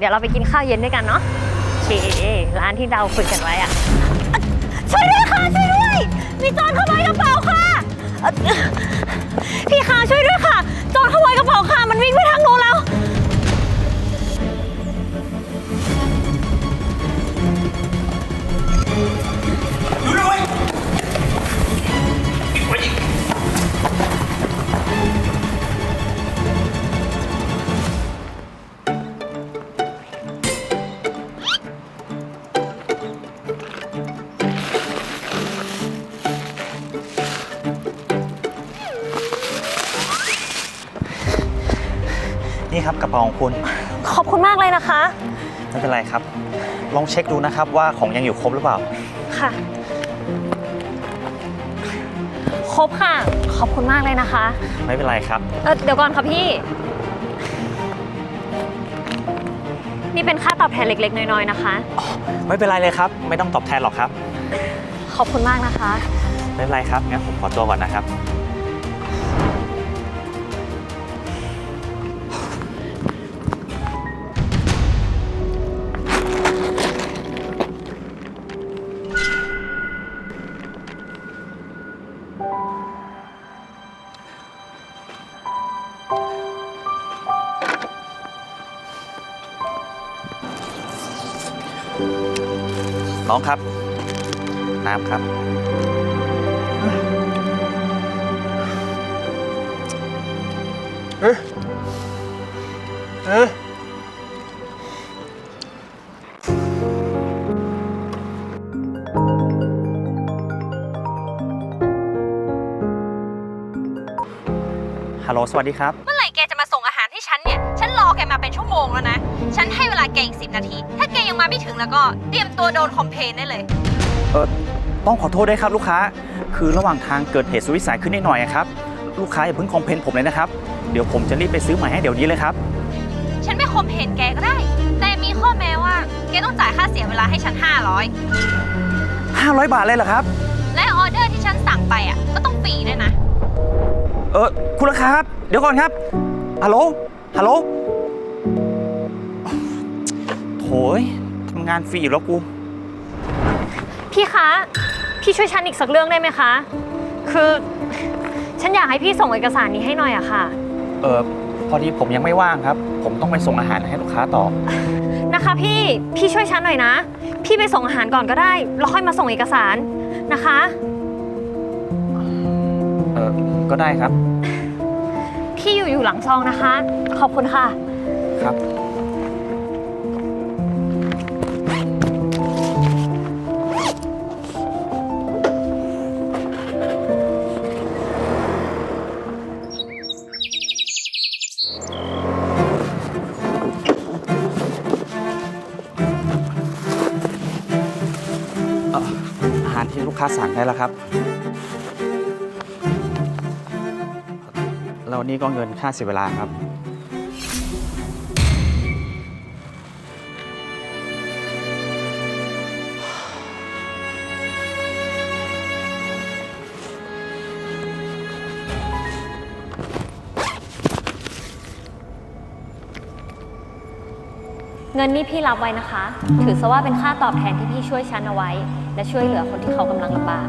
เดี๋ยวเราไปกินข้าวเย็นด้วยกันเนาะโอเคร้านที่เราคุยกันไว้อะช่วยด้วยค่ะช่วยด้วย มีโจรขโมยกระเป๋าค่ะ นี่ครับกระเป๋าของคุณ ขอบคุณมากเลยนะคะ ไม่เป็นไรครับ ลองเช็คดูนะครับว่าของยังอยู่ครบหรือเปล่า ค่ะ ครบค่ะ ขอบคุณมากเลยนะคะไม่เป็นไรครับ เออเดี๋ยวก่อนค่ะพี่ นี่เป็นค่าตอบแทนเล็ก ๆ น้อยๆนะคะ ไม่เป็นไรเลยครับ ไม่ต้องตอบแทนหรอกครับ ขอบคุณมากนะคะ ไม่เป็นไรครับงั้นผมขอตัวก่อนนะครับ น้องครับ น้ำครับ เออเออฮัลโหล สวัสดีครับ เมื่อไหร่แกจะมาส่งอาหารให้ฉันเนี่ย ฉันรอแกมาเป็นชั่วโมงแล้วนะ ฉันให้เวลาแกอีกสินาที ถ้าแกยัง มาไม่ถึงแล้วก็เตรียมตัวโดนคอมเพลนได้เลย เออต้องขอโทษด้วยครับลูกค้า คือระหว่างทางเกิดเหตุสุดวิสัยขึ้นนิดหน่อยอะครับ ลูกค้าอย่าเพิ่งคอมเพลนผมเลยนะครับ เดี๋ยวผมจะรีบไปซื้อใหม่ให้เดี๋ยวนี้เลยครับ ฉันไม่คอมเพลนแกก็ได้ แต่มีข้อแม้ว่าแกต้องจ่ายค่าเสียเวลาให้ฉัน 500 500บาทเลยเหรอครับและออเดอร์ที่ฉันสั่งไปอะก็ต้องฟรีด้วยนะ เออคุณลูกค้าครับ เดี๋ยวก่อนครับ ฮัลโหล ฮัลโหลโถยทำ งานฟรีอยู่แล้วกู พี่คะ พี่ช่วยฉันอีกสักเรื่องได้ไหมคะ คือฉันอยากให้พี่ส่งเอกสารนี้ให้หน่อยอะค่ะ เออพอดีผมยังไม่ว่างครับ ผมต้องไปส่งอาหารให้ลูกค้าต่อ นะคะพี่ พี่ช่วยฉันหน่อยนะ พี่ไปส่งอาหารก่อนก็ได้ แล้วค่อยมาส่งเอกสารนะคะ เออก็ได้ครับ พี่อยู่อยู่หลังซองนะคะ ขอบคุณค่ะ ครับ เอ่ออาหารที่ลูกค้าสั่งได้แล้วครับ แล้วนี่ก็เงินค่าเสียเวลาครับ เงินนี้พี่รับไว้นะคะ ถือซะว่าเป็นค่าตอบแทนที่พี่ช่วยฉันเอาไว้ และช่วยเหลือคนที่เขากำลังลำบาก